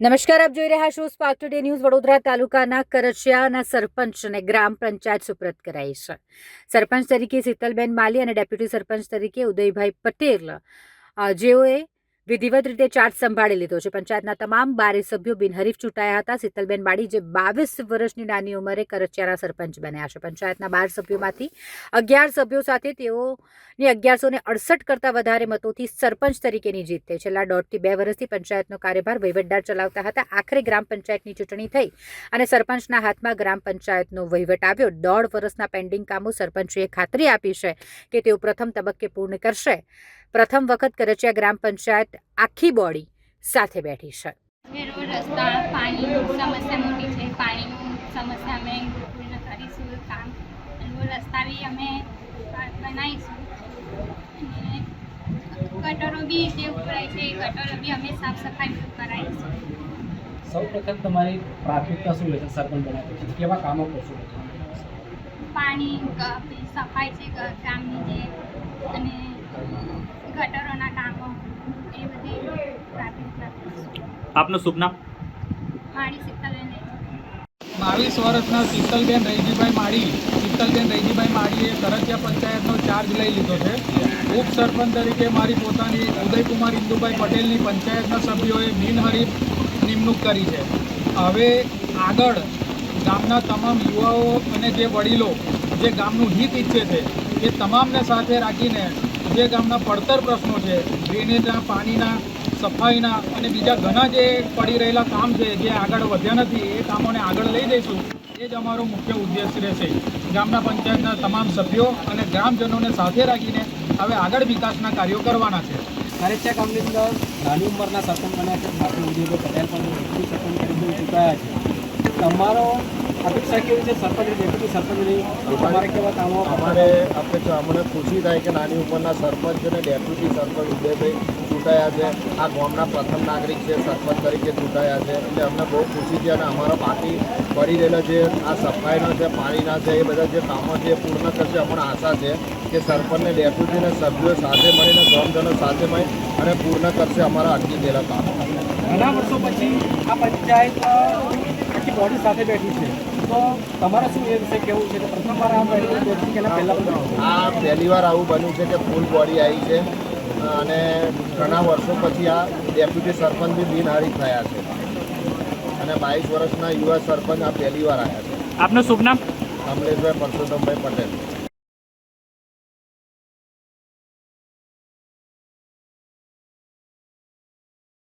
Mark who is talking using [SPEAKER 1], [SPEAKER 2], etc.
[SPEAKER 1] નમસ્કાર, આપ જોઈ રહ્યા છો સ્પાર્ક ટુડે ન્યૂઝ વડોદરા તાલુકાના કરચિયાના સરપંચને ગ્રામ પંચાયત સુપ્રત કરાઈ છે. સરપંચ તરીકે શીતલબેન માલી અને ડેપ્યુટી સરપંચ તરીકે ઉદયભાઈ પટેલ. જેઓએ વિધિવત રીતે ચાર્જ સંભાળી લીધો છે. પંચાયતના તમામ બારે સભ્યો બિનહરીફ ચૂંટાયા હતા. શીતલબેન બાડી, જે બાવીસ વર્ષની નાની ઉંમરે કરચિયાના સરપંચ બન્યા છે. પંચાયતના બાર સભ્યોમાંથી અગિયાર સભ્યો સાથે તેઓની અગિયારસો ને અડસઠ કરતાં વધારે મતોથી સરપંચ તરીકેની જીત થઈ. છેલ્લા દોઢથી બે વર્ષથી પંચાયતનો કાર્યભાર વહીવટદાર ચલાવતા હતા. આખરે ગ્રામ પંચાયતની ચૂંટણી થઈ અને સરપંચના હાથમાં ગ્રામ પંચાયતનો વહીવટ આવ્યો. દોઢ વર્ષના પેન્ડિંગ કામો સરપંચોએ ખાતરી આપી છે કે તેઓ પ્રથમ તબક્કે પૂર્ણ કરશે. પ્રથમ વખત કરચિયા ગ્રામ પંચાયત આખી બોડી સાથે બેઠી છે.
[SPEAKER 2] રસ્તા પાણીની સમસ્યા મોટી છે. પાણીનું સમસ્યા અમે પૂર્ણ કરીશું કામ. અને રસ્તા બી અમે બનાવીશું. અને ગટરો બી જે ઉભરાય છે એ ગટરો બી અમે સાફ સફાઈ કરાવીશું.
[SPEAKER 3] સૌ પ્રથમ તમારી પ્રાથમિકતા શું રહેશે? સરપંચ બન્યા પછી કેવા કામો કરશો?
[SPEAKER 2] પાણી સફાઈ છે ગામની જે અને ગટરોના કામો એ બધી
[SPEAKER 4] આપનું શુભ નામ?
[SPEAKER 2] મારી શીતલબેન
[SPEAKER 5] બાવીસ વર્ષના શીતલબેન રૈજીભાઈ માળી. શીતલબેન રૈજીભાઈ માળીએ કરજિયા પંચાયતનો ચાર્જ લઈ લીધો છે. ઉપસરપંચ તરીકે મારી પોતાની ઉદયકુમાર ઇન્દુભાઈ પટેલની પંચાયતના સભ્યોએ બિનહરીફ નિમણૂક કરી છે. હવે આગળ ગામના તમામ યુવાઓ અને જે વડીલો જે ગામનું હિત ઈચ્છે છે એ તમામને સાથે રાખીને જે ગામના પડતર પ્રશ્નો છે ડ્રેનેજના પાણીના, સફાઈના અને બીજા ઘણા જે પડી રહેલા કામ છે, જે આગળ વધ્યા નથી, એ કામોને આગળ લઈ જઈશું. એ જ અમારો મુખ્ય ઉદ્દેશ રહેશે. ગામના પંચાયતના તમામ સભ્યો અને ગ્રામજનોને સાથે રાખીને હવે આગળ વિકાસના કાર્યો કરવાના છે.
[SPEAKER 3] કારેચા ગામની અંદર નાની ઉંમરના સરપંચ બન્યા છે ઉદયભાઈ પટેલ પણ સરપંચ તરીકે ચૂંટાયા છે. તમારો અપેક્ષા કેવી છે? સરપંચ ડેપ્યુટી સરપંચની તમારે કેવા કામો?
[SPEAKER 6] અમારે આપણે તો અમને ખુશી થાય કે નાની ઉંમરના સરપંચ અને ડેપ્યુટી સરપંચ ઉદયભાઈ ચૂંટાયા છે. આ ગામના પ્રથમ નાગરિક છે સરપંચ તરીકે ચૂંટાયા છે. એટલે અમને બહુ ખુશી છે અને અમારો બાકી પડી રહેલા જે આ સફાઈના છે પાણીના છે એ બધા જે કામો છે એ પૂર્ણ કરશે અમને આશા છે કે સરપંચને ડેપ્યુટીને સભ્યો સાથે મળીને ગામજનો સાથે મળી અને પૂર્ણ કરશે અમારા અટકી ગયેલા કામો.
[SPEAKER 3] ઘણા વર્ષો પછી આ પંચાયત આખી બોડી સાથે બેઠી છે. તો તમારે શું એ વિશે કેવું છે? કે પ્રથમવાર આ બેઠી બેઠી કે પહેલાં
[SPEAKER 6] આ પહેલી વાર આવું બન્યું છે કે ફૂલ બોડી આવી છે. અને ઘણા વર્ષો પછી આ ડેપ્યુટી સરપંચ બી બિનહારી થયા છે. અને બાવીસ વર્ષના યુવા સરપંચ આ પહેલી વાર આવ્યા છે.
[SPEAKER 4] આપનું શુભ નામ?
[SPEAKER 6] કમલેશભાઈ પરસોત્તમભાઈ પટેલ.